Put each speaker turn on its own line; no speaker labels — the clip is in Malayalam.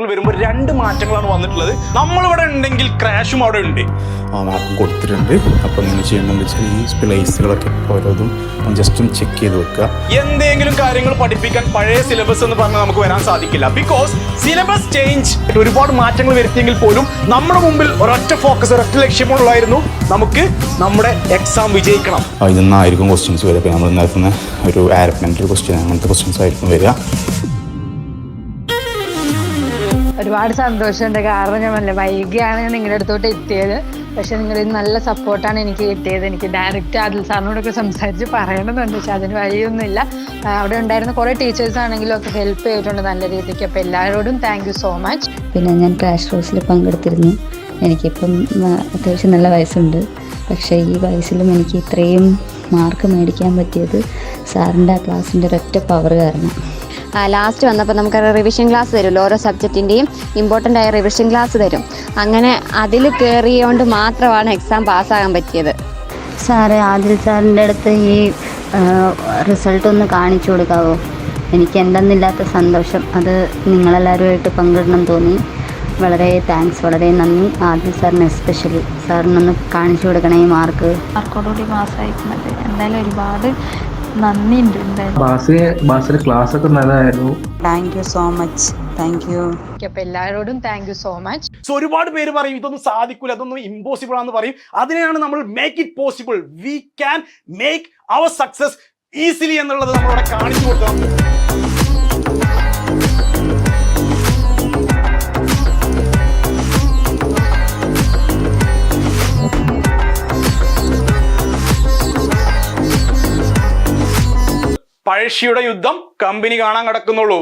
മാപ്പുകൾ വരുമ്പോൾ രണ്ട് മാറ്റങ്ങളാണ് വന്നിട്ടുള്ളത്. നമ്മളിവിടെ ഉണ്ടെങ്കിൽ ക്രാഷും അവിടെ ഉണ്ട്.
ആ മാർക്കും കൊടുത്തിട്ടുണ്ട്. അപ്പം ഇങ്ങനെ ചെയ്യണമെന്ന് വെച്ചാൽ ഈ പ്ലേസുകളൊക്കെ ഓരോന്നും ജസ്റ്റ് ഒന്ന് ചെക്ക് ചെയ്ത് വെക്കുക.
എന്തെങ്കിലും കാര്യങ്ങൾ പഠിപ്പിക്കാൻ പഴയ സിലബസ് എന്ന് പറഞ്ഞാൽ നമുക്ക് വരാൻ സാധിക്കില്ല. ബിക്കോസ് സിലബസ് ചേഞ്ച് ഒരുപാട് മാറ്റങ്ങൾ വരുത്തിയെങ്കിൽ പോലും നമ്മുടെ മുമ്പിൽ ഒരൊറ്റ ഫോക്കസ് ഒരൊറ്റ ലക്ഷ്യമുള്ളായിരുന്നു നമുക്ക് നമ്മുടെ എക്സാം വിജയിക്കണം.
ഇതിൽ നിന്നായിരിക്കും ക്വസ്റ്റ്യൻസ് വരിക. നമ്മൾ നേരത്തെ ഒരു ആരപ്മെന്റ് ക്വസ്റ്റ്യൻ അങ്ങനത്തെ ക്വസ്റ്റ്യൻസ് ആയിരിക്കും വരിക.
ഒരുപാട് സന്തോഷമുണ്ട്. കാരണം ഞാൻ നല്ല വൈകിയാണ് ഞാൻ നിങ്ങളുടെ അടുത്തോട്ട് എത്തിയത്. പക്ഷെ നിങ്ങൾ നല്ല സപ്പോർട്ടാണ് എനിക്ക് കിട്ടിയത്. എനിക്ക് ഡയറക്റ്റ് ആദിൽ സാറിനോടൊക്കെ സംസാരിച്ച് പറയണമെന്നുണ്ട്. പക്ഷെ അതിന് വഴിയൊന്നുമില്ല. അവിടെ ഉണ്ടായിരുന്ന കുറേ ടീച്ചേഴ്സ് ആണെങ്കിലും ഒക്കെ ഹെൽപ്പ് ചെയ്തിട്ടുണ്ട് നല്ല രീതിക്ക്. അപ്പോൾ എല്ലാവരോടും താങ്ക് യു സോ മച്ച്
പിന്നെ ഞാൻ ക്രാഷ് റോസിൽ പങ്കെടുത്തിരുന്നു. എനിക്കിപ്പം അത്യാവശ്യം നല്ല വയസ്സുണ്ട്. പക്ഷേ ഈ വയസ്സിലും എനിക്ക് ഇത്രയും മാർക്ക് മേടിക്കാൻ പറ്റിയത് സാറിന്റെ ആ ക്ലാസ്സിന്റെ ഒരൊറ്റ പവർ കാരണം.
ലാസ്റ്റ് വന്നപ്പോൾ നമുക്ക് റിവിഷൻ ക്ലാസ് തരുമല്ലോ ഓരോ സബ്ജക്റ്റിന്റെയും ഇമ്പോർട്ടന്റ് ആയ റിവിഷൻ ക്ലാസ് തരും. അങ്ങനെ അതിൽ കയറിയോണ്ട് മാത്രമാണ് എക്സാം പാസ്സാകാൻ പറ്റിയത്.
സാറെ ആദിൽ സാറിന്റെ അടുത്ത് ഈ റിസൾട്ട് ഒന്ന് കാണിച്ചു കൊടുക്കാവോ? എനിക്ക് എന്തെന്നില്ലാത്ത സന്തോഷം. അത് നിങ്ങളെല്ലാവരുമായിട്ട് പങ്കിടണം തോന്നി. വളരെ താങ്ക്സ് വളരെ നന്ദി. ആദിൽ സാറിന് എസ്പെഷ്യലി സാറിനൊന്ന് കാണിച്ചു കൊടുക്കണേ ഈ മാർക്ക്
മാർക്കോടുകൂടി പാസ്സായിരിക്കുന്നത് എന്തായാലും ഒരുപാട് നന്ദിയുണ്ട്. എന്തായാലും
ക്ലാസ് ഒക്കെ നല്ലതായിരുന്നു.
Thank you so much thank you
അപ്പോൾ എല്ലാവരോടും thank you so much
so ഒരുപാട് പേര് പറയും ഇതൊന്നും സാധിക്കില്ല അതൊന്നും ഇമ്പോസിബിൾ ആണെന്ന് പറയും. അതിനെയാണ് നമ്മൾ make it possible we can make our success easily എന്നുള്ളത് നമ്മളവിടെ കാണിച്ചു കൊടുക്കണം. പഴശ്ശിയുടെ യുദ്ധം കമ്പനി കാണാൻ കിടക്കുന്നുള്ളൂ.